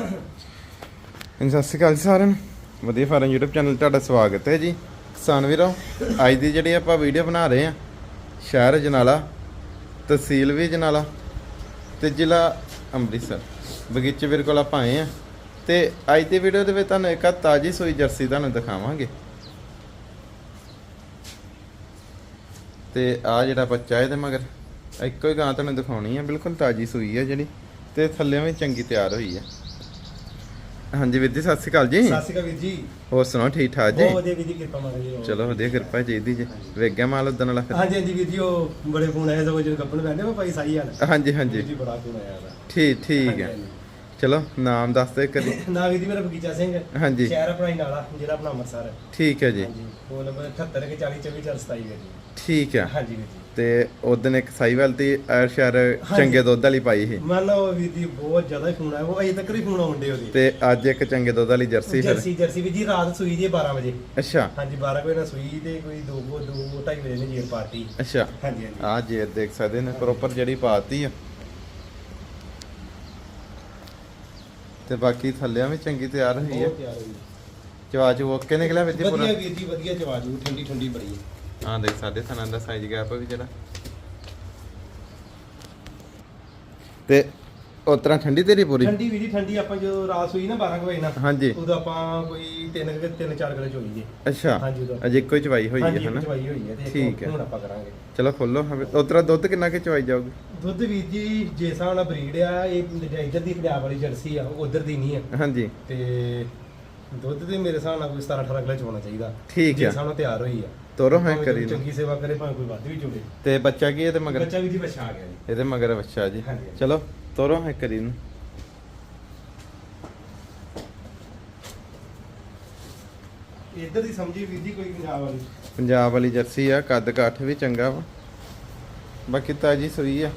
ਸਤਿ ਸ਼੍ਰੀ ਅਕਾਲ ਜੀ ਸਾਰਿਆਂ ਨੂੰ। ਵਧੀਆ ਫਾਰਮ YouTube ਚੈਨਲ ਤੁਹਾਡਾ ਸਵਾਗਤ ਹੈ ਜੀ। ਕਿਸਾਨ ਵੀਰੋ, ਅੱਜ ਦੀ ਜਿਹੜੀ ਆਪਾਂ ਵੀਡੀਓ ਬਣਾ ਰਹੇ ਆ ਸ਼ਹਿਰ ਜਨਾਲਾ, ਤਹਿਸੀਲ ਵੀ ਜਨਾਲਾ ਤੇ ਜ਼ਿਲ੍ਹਾ ਅੰਮ੍ਰਿਤਸਰ। ਬਗੀਚੇ ਵੀਰ ਕੋਲ ਆਪਾਂ ਆਏ ਆ ਤੇ ਅੱਜ ਦੀ ਵੀਡੀਓ ਦੇ ਵਿੱਚ ਤੁਹਾਨੂੰ ਇੱਕ ਆਹ ਤਾਜੀ ਸੂਈ ਜਰਸੀ ਤੁਹਾਨੂੰ ਦਿਖਾਵਾਂਗੇ। ਤੇ ਆ ਜਿਹੜਾ ਬੱਚਾ ਇਹਦੇ ਮਗਰ, ਇੱਕੋ ਹੀ ਗਾਂ ਤੁਹਾਨੂੰ ਦਿਖਾਉਣੀ ਆ ਬਿਲਕੁਲ ਤਾਜੀ ਸੂਈ ਆ ਜਿਹੜੀ ਤੇ ਥੱਲੇੋਂ ਵੀ ਚੰਗੀ ਤਿਆਰ ਹੋਈ ਆ ਹਾਂਜੀ ਵੀਰ ਜੀ ਸਤਿ ਸ਼੍ਰੀ ਅਕਾਲ ਜੀ। ਸਤਿ ਸ਼੍ਰੀ ਅਕਾਲ ਵੀਰ ਜੀ। ਹੋਰ ਸੁਣਾਓ ਠੀਕ ਠਾਕ ਜੀ? ਬਹੁਤ ਵਧੀਆ ਵੀਰ ਜੀ ਕਿਰਪਾ ਮਾਰੇ ਜੀ ਚਲੋ ਵਧੀਆ ਕਿਰਪਾ ਚਾਹੀਦੀ ਜੀ। ਵੇਖ ਗਿਆ ਮਾਲ ਉਦਣ ਵਾਲਾ ਫਿਰ। ਹਾਂਜੀ ਹਾਂਜੀ ਵੀਰ ਜੀ ਉਹ ਬੜੇ ਫੋਨ ਆਏ ਸਗੋਂ ਜਦੋਂ ਗੱਪਣ ਪੈਂਦੇ ਮੈਂ ਭਾਈ ਸਾਈ ਹਾਲ ਹਾਂਜੀ ਵੀਰ ਹਾਂਜੀ ਜੀ ਬੜਾ ਫੋਨ ਆਇਆ ਉਹਦਾ। ਠੀਕ ਠੀਕ ਹੈ। ਚਲੋ ਨਾਮ ਦੱਸ ਦੇ ਕਰੀ ਨਾ ਵੀਰ ਜੀ ਮੇਰਾ ਬਗੀਚਾ ਸਿੰਘ। ਹਾਂਜੀ। ਸ਼ਹਿਰ ਆਪਣਾ ਹੀ ਨਾਲਾ ਜ਼ਿਲ੍ਹਾ ਆਪਣਾ ਅੰਮ੍ਰਿਤਸਰ। ਠੀਕ ਹੈ ਜੀ। ਹਾਂਜੀ ਫੋਨ ਨੰਬਰ 78 ਕੇ 40 24 27 ਹੈ ਜੀ। ਠੀਕ ਹੈ। ਹਾਂਜੀ ਵੀਰ ਜੀ। ਤੇ ਉਦਣ ਇੱਕ ਸਾਈਵਾਲ ਤੇ ਐਰ ਸ਼ਹਿਰ ਚੰਗੇ ਦੁੱਧ ਵਾਲੀ ਪਾਈ ਸੀ। ਮੰਨ ਲਓ ਵੀਰ ਜੀ ਬਹੁਤ ਜ਼ਿਆਦਾ ਫੋਨ ਆਇਆ। ਉਹ ਅਜੇ ਤੱਕ ਹੀ ਫੋਨ ਆਉਂਦੇ ਉਹਦੇ। ਤੇ ਅੱਜ ਇੱਕ ਚੰਗੇ ਦੁੱਧ ਵਾਲੀ ਜਰਸੀ ਫਿਰ। ਜਰਸੀ ਜਰਸੀ ਵੀਰ ਜੀ ਰਾਤ ਸੂਈ ਜੀ 12 ਵਜੇ। ਅੱਛਾ। ਹਾਂਜੀ 12 ਵਜੇ ਨਾਲ ਸੂਈ ਤੇ ਕੋਈ 2 2 2:30 ਵਜੇ ਨੇ ਜੀਰ ਪਾਰਟੀ। ਅੱਛਾ। ਹਾਂਜੀ ਹਾਂਜੀ। ਆ ਜੇ ਦੇਖ ਸਕਦੇ ਨੇ ਪ੍ਰੋਪਰ ਜਿਹੜੀ ਪਾਤੀ ਆ। ਤੇ ਬਾਕੀ ਥੱਲਿਆਂ ਵੀ ਚੰਗੀ ਤਿਆਰ ਹੋਈ ਹੈ ਬਹੁਤ ਤਿਆਰ ਹੋਈ ਚਵਾਚ ਓਕੇ ਨਿਕਲਿਆ ਵਿੱਚ ਪੂਰਾ ਵਧੀਆ ਵੀਰ ਜੀ ਵਧੀਆ ਜਵਾਜੂ ਠੰਡੀ ਠੰਡੀ ਬੜੀ ਹੈ ਹਾਂ ਦੇਖ ਸਕਦੇ ਥਣਾ ਦਾ ਸਾਈਜ਼ ਗੈਪ ਵੀ ਜਿਹੜਾ। ਤੇ ਉਸ ਤਰ੍ਹਾਂ ਠੰਡੀ ਤੇਰੀ ਪੂਰੀ? ਠੰਡੀ ਵੀ ਜੀ ਠੰਡੀ ਆਪਾਂ ਜਦੋਂ ਰਾਤ ਸੂਈ ਨਾ 12 ਕੁ ਵਜੇ ਨਾ ਹਾਂਜੀ। ਉਦੋਂ ਆਪਾਂ ਕੋਈ 3 ਕਿ 3 4 ਕਿਲੋ ਚੋਈ ਜੇ ਅੱਛਾ। ਹਾਂਜੀ ਉਦੋਂ। ਅਜੇ ਇੱਕੋ ਹੀ ਚਵਾਈ ਹੋਈ ਹੈ ਹਾਂਜੀ ਹਨਾ? ਚਵਾਈ ਹੋਈ ਹੈ ਤੇ ਠੀਕ ਹੈ। ਹੁਣ ਆਪਾਂ ਕਰਾਂਗੇ। ਚਲੋ ਖੋਲੋ ਉਸ ਤਰ੍ਹਾਂ ਦੁੱਧ ਕਿੰਨਾ ਕਿ ਚਵਾਈ ਜਾਊਗੀ? ਦੁੱਧ ਵੀਰ ਜੀ ਜੇ ਹਿਸਾਬ ਨਾਲ ਬਰੀਡ ਆ ਇਹ ਇੱਧਰ ਦੀ ਪੰਜਾਬ ਵਾਲੀ ਜਰਸੀ ਆ ਉਧਰ ਦੀ ਨਹੀਂ ਆ। ਹਾਂਜੀ। ਤੇ ਦੁੱਧ ਦੇ ਮੇਰੇ ਹਿਸਾਬ ਨਾਲ ਕੋਈ 17 18 ਕਿਲੋ ਚੋਣਾ ਚਾਹੀਦਾ। ਠੀਕ ਜੇ ਹੈ ਹਿਸਾਬ ਨਾਲ ਤਿਆਰ ਹੋਈ ਆ। ਤੋਰੋ ਹੈ ਭਾਵੇਂ ਕਰੀ। ਚੰਗੀ ਸੇਵਾ ਕਰੇ ਭਾਵੇਂ ਕੋਈ ਵੱਧ ਵੀ ਚੋਲੇ ਤੇ ਬੱਚਾ ਕੀ ਇਹਦੇ ਮਗਰ? ਬੱਚਾ ਵੀ ਜੀ ਬੱਚਾ ਆ ਗਿਆ ਜੀ। ਇਹਦੇ ਮਗਰ ਬੱਚਾ ਜੀ। ਹਾਂਜੀ, ਹਾਂਜੀ। ਚਲੋ ਤੋਰੋ ਹੈ ਕਰੀ ਨੂੰ। ਇੱਧਰ ਦੀ ਸਮਝੀ ਵੀਰ ਜੀ ਕੋਈ ਪੰਜਾਬ ਵਾਲੀ? ਪੰਜਾਬ ਵਾਲੀ ਜਰਸੀ ਆ ਕੱਦ ਕਾਠ ਵੀ ਚੰਗਾ ਵਾ। ਬਾਕੀ ਤਾਜੀ ਸੂਈ ਆ।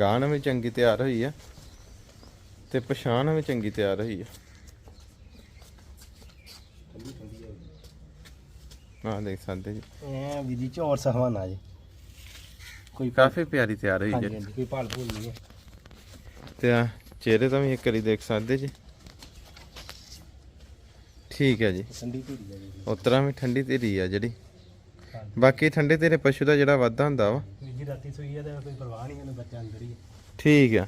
ਗਾਣ ਵੀ ਚੰਗੀ ਤਿਆਰ ਹੋਈ ਆ। ਤੇ ਪਛਾਣ ਵੀ ਚੰਗੀ ਤਿਆਰ ਹੋਈ ਆ। ਆ ਦੇਖ ਸਕਦੇ ਜੀ। ਵੀਰ ਜੀ ਚੌਰ ਸਹਵਾਨਾ ਜੀ। ਕੋਈ ਕਾਫੀ ਪਿਆਰੀ ਤਿਆਰ ਹੋਈ ਹਾਂਜੀ ਜੀ। ਹਾਂਜੀ ਕੋਈ ਭਾਲ ਭੂਲ ਨਹੀਂ ਹੈ। ਤੇ ਆ ਚਿਹਰੇ ਤੋਂ ਵੀ ਇੱਕ ਵਾਰੀ ਦੇਖ ਸਕਦੇ ਜੀ। ਠੀਕ ਹੈ ਜੀ। ਠੰਡੀ ਧੀਰੀ ਹੈ ਜੀ। ਉਤਰਾ ਵੀ ਠੰਡੀ ਧੀਰੀ ਆ ਜਿਹੜੀ। ਹਾਂਜੀ। ਬਾਕੀ ਠੰਡੇ ਤੇਰੇ ਪਸ਼ੂ ਦਾ ਜਿਹੜਾ ਵਾਧਾ ਹੁੰਦਾ ਵਾ। ਵੀਰ ਜੀ ਰਾਤੀ ਸੋਈ ਹੈ ਤੇ ਕੋਈ ਪਰਵਾਹ ਨਹੀਂ ਮੈਨੂੰ ਬੱਚਾ ਅੰਦਰ ਹੀ ਹੈ ਠੀਕ ਆ।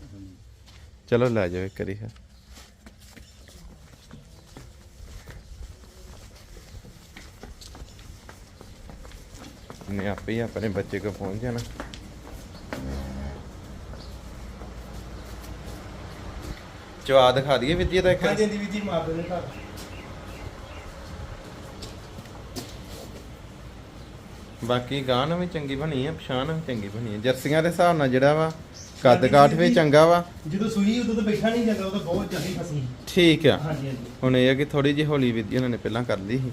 ਚਲੋ ਲੈ ਜਾਓ ਇੱਕ ਵਾਰੀ ਫਿਰ। ਨੇ ਆਪੇ ਹੀ ਆਪਣੇ ਬੱਚੇ ਕੋ ਪਹੁੰਚ ਜਾਣਾ। ਚਵਾ ਦਿਖਾ ਦਈਏ ਵਿਦਿਆ ਦਾ ਇੱਕ। ਹਾਂਜੀ ਹਾਂਜੀ ਵੀਰ ਜੀ ਮਾਰ ਦੇ ਘਰ। ਬਾਕੀ ਗਾਣ ਵੀ ਚੰਗੀ ਬਣੀ ਆ ਪਛਾਣ ਵੀ ਚੰਗੀ ਬਣੀ ਆ। ਜਰਸੀਆਂ ਦੇ ਹਿਸਾਬ ਨਾਲ ਜਿਹੜਾ ਵਾ ਕੱਦ ਕਾਠ ਵੀ ਚੰਗਾ ਵਾ। ਜਦੋਂ ਸੂਈ ਉਦੋਂ ਤਾਂ ਬੈਠਾ ਨਹੀਂ ਜਾਂਦਾ ਉਹ ਤਾਂ ਬਹੁਤ ਜਲਦੀ ਫਸੀ। ਠੀਕ ਆ। ਹਾਂਜੀ ਹਾਂਜੀ। ਹੁਣ ਇਹ ਆ ਕਿ ਥੋੜੀ ਜਿਹੀ ਹੌਲੀ ਵਿਧੀ ਉਹਨਾਂ ਨੇ ਪਹਿਲਾਂ ਕਰ ਲਈ ਸੀ।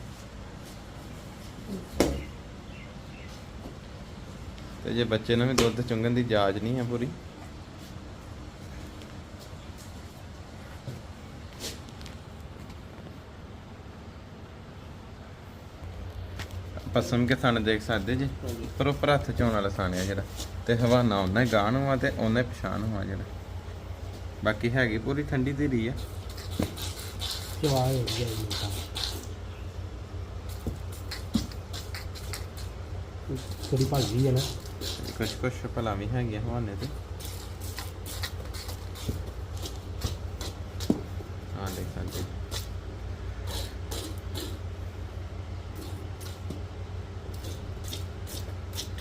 ਤੇ ਜੇ ਬੱਚੇ ਨੂੰ ਵੀ ਦੁੱਧ ਚੁੰਗਣ ਦੀ ਜਾਚ ਨਹੀਂ ਆ ਪੂਰੀ। ਪਸਮ ਕੇ ਥਣ ਦੇਖ ਸਕਦੇ ਜੀ। ਪ੍ਰੋਪਰ ਹੱਥ ਚੋਣ ਵਾਲਾ ਸਾਣਿਆ ਜਿਹੜਾ। ਤੇ ਹਵਾਨਾ ਉਹਨਾਂ ਗਾਣ ਹੋਆ ਤੇ ਉਹਨਾਂ ਪਛਾਣ ਹੋਆ ਜਿਹੜਾ। ਬਾਕੀ ਹੈਗੀ ਪੂਰੀ ਠੰਡੀ ਧੀਰੀ ਆ। ਚਵਾ ਹੋ ਗਿਆ ਜੀ ਥੋੜੀ ਭੱਜ ਗਈ ਹੈ ਨਾ। ਕੁਛ ਕੁਛ ਭਲਾ ਵੀ ਹੈਗੀਆਂ ਹਵਾਨੇ ਤੇ। ਦੇਖ ਸਕਦੇ।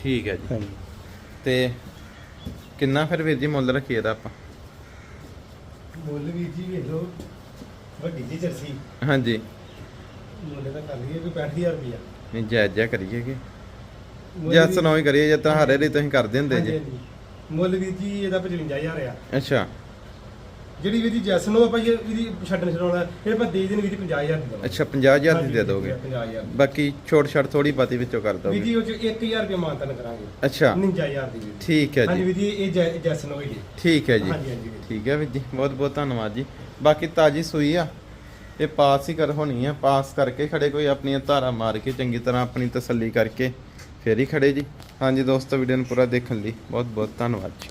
ਠੀਕ ਹੈ ਜੀ। ਹਾਂਜੀ। ਤੇ ਕਿੰਨਾ ਫਿਰ ਵੀਰ ਜੀ ਮੁੱਲ ਰੱਖੀਏ ਦਾ ਆਪਾਂ? ਮੁੱਲ ਵੀਰ ਜੀ ਵੇਖ ਲਓ ਵੱਡੀ ਜੀ ਜਰਸੀ। ਹਾਂਜੀ। ਮੁੱਲ ਤਾਂ ਕਰ ਲਈਏ ਕੋਈ 65000 ਰੁਪਇਆ ਨਹੀਂ ਜਾਇਜ਼ ਜਿਹਾ ਕਰੀਏ ਕਿ? ਜਾਂ ਸੁਣਾਓ ਹੀ ਕਰੀਏ ਜਾਂ ਤਾਂ ਹਾਰੇ ਲਈ ਤੁਸੀਂ ਕਰਦੇ ਹੁੰਦੇ ਜੀ। ਮੁੱਲ ਵੀਰ ਜੀ ਇਹਦਾ 55000 ਆ। ਅੱਛਾ। ਜਿਹੜੀ ਵੀਰ ਜੀ ਜੈਸ ਨੂੰ ਆਪਾਂ ਇਹ ਜੀ ਛੱਡਣ ਛਡਾਉਣਾ ਇਹ ਆਪਾਂ ਦੇ ਦੇਣ ਵੀਰ ਜੀ 50000 ਦੀ ਦਵਾਂਗੇ। ਅੱਛਾ 50000 ਦੀ ਦੇ ਦੋਗੇ? 50000 ਬਾਕੀ ਛੋਟ ਛੜ ਥੋੜੀ ਬਾਤੀ ਵਿੱਚੋਂ ਕਰ ਵੀਰ ਦੋਗੇ? ਜੀ ਉਹ ਚ 1000 ਰੁਪਏ ਮਾਨਤਨ ਕਰਾਂਗੇ। ਅੱਛਾ। 59000 ਦੀ। ਠੀਕ ਹੈ ਹਾਂਜੀ ਜੀ। ਵੀਰ ਜੀ ਇਹ ਜੈ- ਜੈਸ ਨੂੰ ਹੀ ਜੀ ਠੀਕ ਹੈ ਜੀ। ਹਾਂਜੀ ਹਾਂਜੀ ਵੀਰ ਜੀ। ਠੀਕ ਹੈ ਵੀਰ ਜੀ ਬਹੁਤ ਬਹੁਤ ਧੰਨਵਾਦ ਜੀ। ਬਾਕੀ ਤਾਜੀ ਸੂਈ ਆ। ਇਹ ਪਾਸ ਹੀ ਕਰ ਹੋਣੀ ਆ। ਪਾਸ ਕਰਕੇ ਖੜੇ ਕੋਈ ਆਪਣੀਆਂ ਧਾਰਾਂ ਮਾਰ ਕੇ ਚੰਗੀ ਤਰ੍ਹਾਂ ਆਪਣੀ ਤਸੱਲੀ ਕਰਕੇ ਫੇਰ ਹੀ ਖੜੇ ਜੀ। ਹਾਂਜੀ ਦੋਸਤੋ ਵੀਡੀਓ ਨੂੰ ਪੂਰਾ ਦੇਖਣ ਲਈ ਬਹੁਤ ਬਹੁਤ ਧੰਨਵਾਦ ਜੀ।